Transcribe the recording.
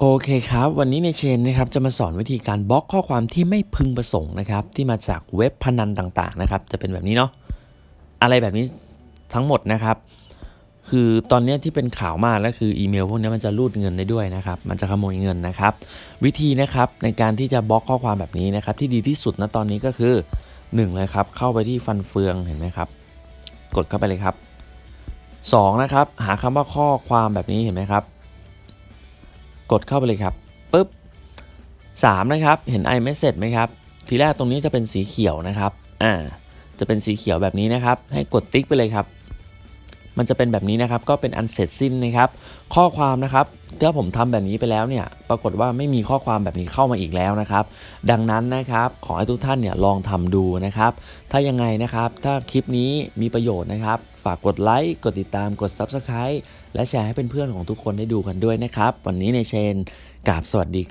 โอเคครับ วันนี้ในเชนนะครับจะมาสอนวิธีการบล็อกข้อความที่ไม่พึงประสงค์นะครับ ที่มาจากเว็บพนันต่างๆนะครับ จะเป็นแบบนี้เนาะอะไรแบบนี้ทั้งหมดนะครับ คือตอนนี้ที่เป็นข่าวมากแล้วคืออีเมลพวกนี้มันจะรูดเงินได้ด้วยนะครับ มันจะขโมยเงินนะครับ วิธีนะครับในการที่จะบล็อกข้อความแบบนี้นะครับ ที่ดีที่สุดณตอนนี้ก็คือหนึ่งเลยครับเข้าไปที่ฟันเฟืองเห็นไหมครับ กดเข้าไปเลยครับสองนะครับหาคำว่าข้อความแบบนี้เห็นไหมครับ กดเข้าไปเลยครับปุ๊บ3นะครับ เห็น iMessage ไหมครับ ทีแรกตรงนี้จะเป็นสีเขียวนะครับ อ่า จะเป็นสีเขียวแบบนี้นะครับ ให้กดติ๊กไปเลยครับ มันจะเป็นแบบนี้นะครับ ก็เป็นอันเสร็จสิ้นนะครับ ข้อความนะครับถ้าผมทำแบบนี้ไปแล้วเนี่ย ปรากฏว่าไม่มีข้อความแบบนี้เข้ามาอีกแล้วนะครับ ดังนั้นนะครับ ขอให้ทุกท่านเนี่ยลองทำดูนะครับ ถ้ายังไงนะครับ ถ้าคลิปนี้มีประโยชน์นะครับ ฝากกดไลค์ กดติดตาม กด Subscribe และแชร์ให้เพื่อนๆของทุกคนได้ดูกันด้วยนะครับ วันนี้ในเชนกราบสวัสดี